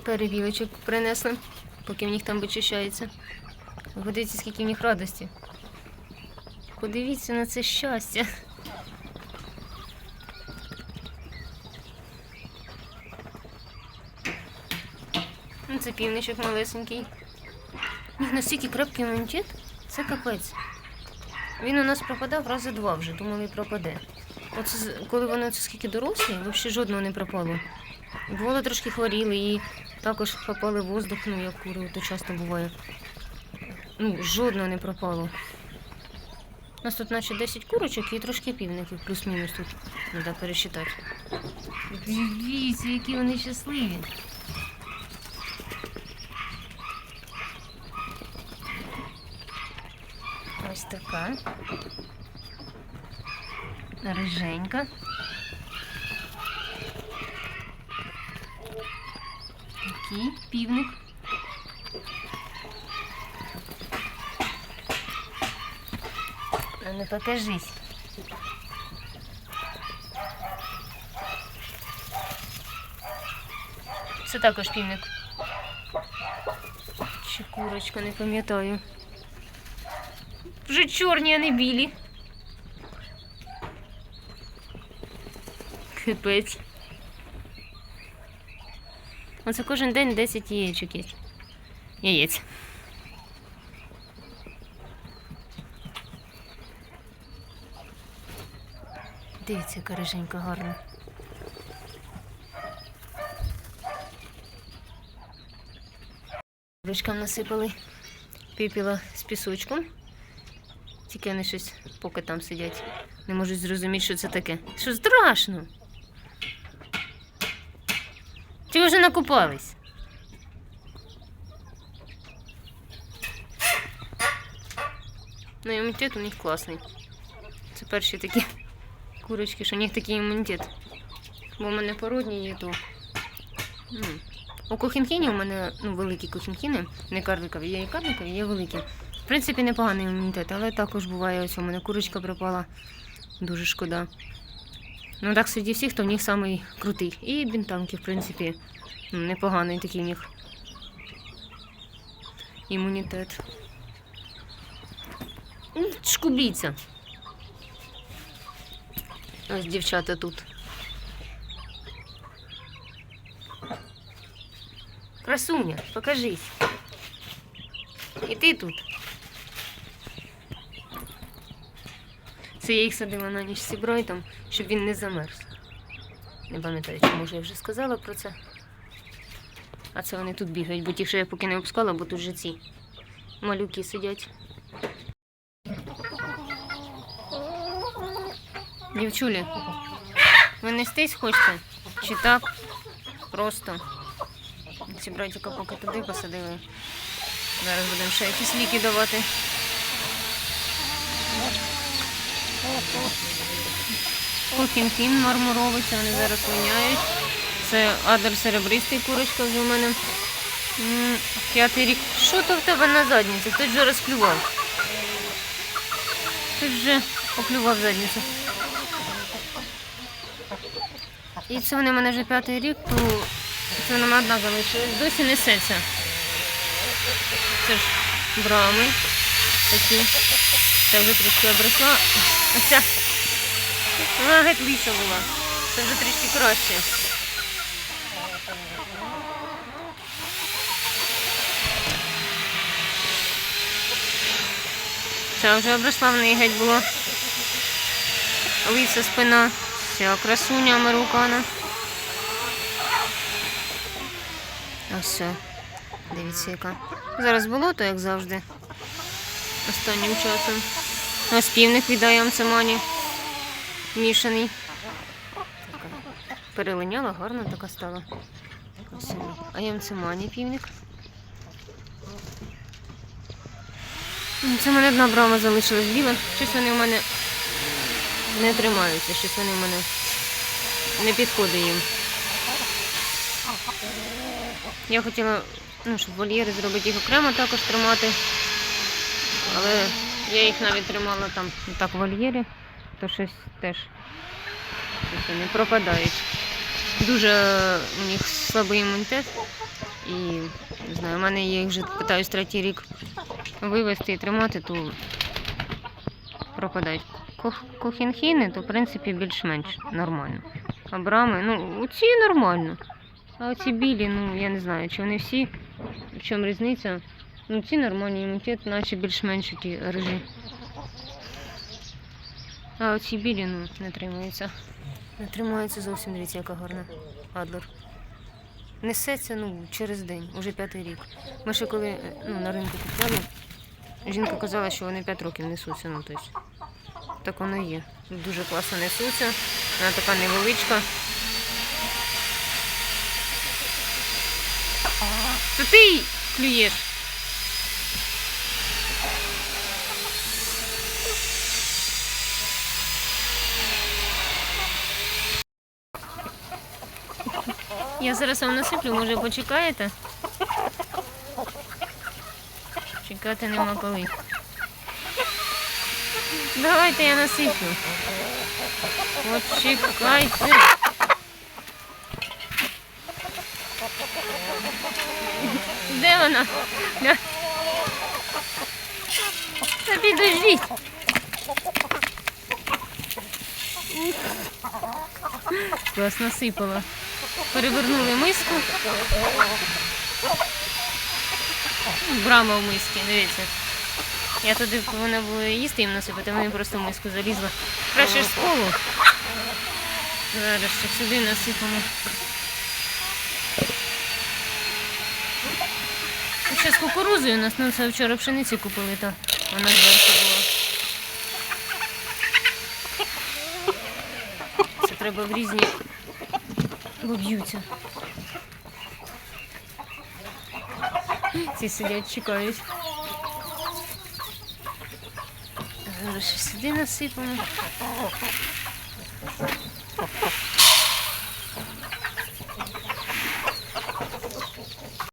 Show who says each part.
Speaker 1: перевілочок принесли, поки в них там вичищається. Ви Подивіться, скільки в них радості. Подивіться на це щастя. Ну, це півничок малесенький. Них настільки крепкий імунітет, це капець. Він у нас пропадав рази два вже, думали, пропаде. З- коли вони це скільки дорослі, взагалі жодного не пропало. Бувало трошки хворіли і також хапали воздух, ну як кури, то часто буває. Ну, жодного не пропало. У нас тут наче 10 курочок і трошки півників, плюс-мінус тут. Треба пересчитати. Дивіться, які вони щасливі. Ось така. Риженька. Такий півник. А ну покажись. Це також півник. Чи курочка, не пам'ятаю. Вже чорні, а не білі. Капець. Оце кожен день 10 яєчок є. Яєць. Дивіться, яка риженька гарна. Ручкам насипали піпіла з пісочком. Тільки вони щось поки там сидять. Не можуть зрозуміти, що це таке. Що страшно? Чи вже накупались? Ну, імунітет у них класний. Це перші такі курочки, що у них такий імунітет. Бо в мене породні є, то. Ну, у кохінхіні у мене ну, великі кохінхіни, не карликові, є і карликові, є великі. В принципі, непоганий імунітет, але також буває, ось у мене курочка пропала. Дуже шкода. Ну так серед всіх, то в них самий крутий. І бінтанки, в принципі, непоганий такий в них імунітет. Шкубіться. Ось дівчата тут. Красуня, покажись. І ти тут. Це я їх садила на ніч з сібройтом, щоб він не замерз. Не пам'ятаю, чи може я вже сказала про це. А це вони тут бігають, бо ті, що я поки не обскала, бо тут же ці малюки сидять. Дівчулі, ви нестись хочете? Чи так? Просто. Ці братіка поки туди посадили. Зараз будемо ще якісь ліки давати. Кохінхін мармуровий, це вони зараз виняють. Це адер серебристий курочка вже в мене. П'ятий рік. Що то в тебе на задниці? Хтось вже розклював. Хтось вже оклював задницю. І це вони в мене вже п'ятий рік, то це вона одна залишилась. Досі несеться. Це ж брами такі. Це вже трішки обросла. А вона геть ліса була. Це вже трішки краще. Ця вже обросла в неї геть була. Лиса спина. Ця красуня американа. Ось. Дивіться, яка. Зараз болото, як завжди. Останнім часом. Ось півник від Аямцемані. Мішаний. Така перелиняла, гарна така стала. Ось вона. Аямцемані півник. Це в мене одна брама залишилась біла. Щось вони в мене не тримаються, щось вони в мене не підходить їм. Я хотіла, ну, щоб вольєри зробити їх окремо також тримати. Але я їх навіть тримала там так в вольєрі, то щось теж щось вони пропадають. Дуже у них слабий імунітет. І не знаю, в мене їх вже питаюсь третій рік вивезти і тримати, то пропадають. Кохінхіни, то в принципі більш-менш нормально. А брами, ну, оці нормально. А оці білі, ну я не знаю, чи вони всі, в чому різниця. Ну, ці нормальні імунітет, наче більш-менш ті рижі. А оці білі, ну, не тримаються. Не тримаються зовсім, дивіться, яка гарна Адлер. Несеться ну, через день, уже п'ятий рік. Ми ще коли е, ну, на ринку купляли, жінка казала, що вони 5 років несуться. Ну, тобто, так воно і є. Дуже класно несуться. Вона така невеличка. Це ти клюєш. Я зараз вам насиплю, може почекаєте? Чекати нема коли. Давайте я насиплю. Почекайте. Де вона? Та підождіть. Клас насипала. Перевернули миску. Брама в миски, дивіться. Я туди повинна була їсти їм насипати, вони просто в миску залізла. Краще ж з полу. Зараз ще сюди насипаємо. Ще з кукурузою у нас, ну це вчора пшениці купили, та вона зверху була. Це треба в різні бо б'ються. Ці сидять, чекають. Зараз сюди насипаємо.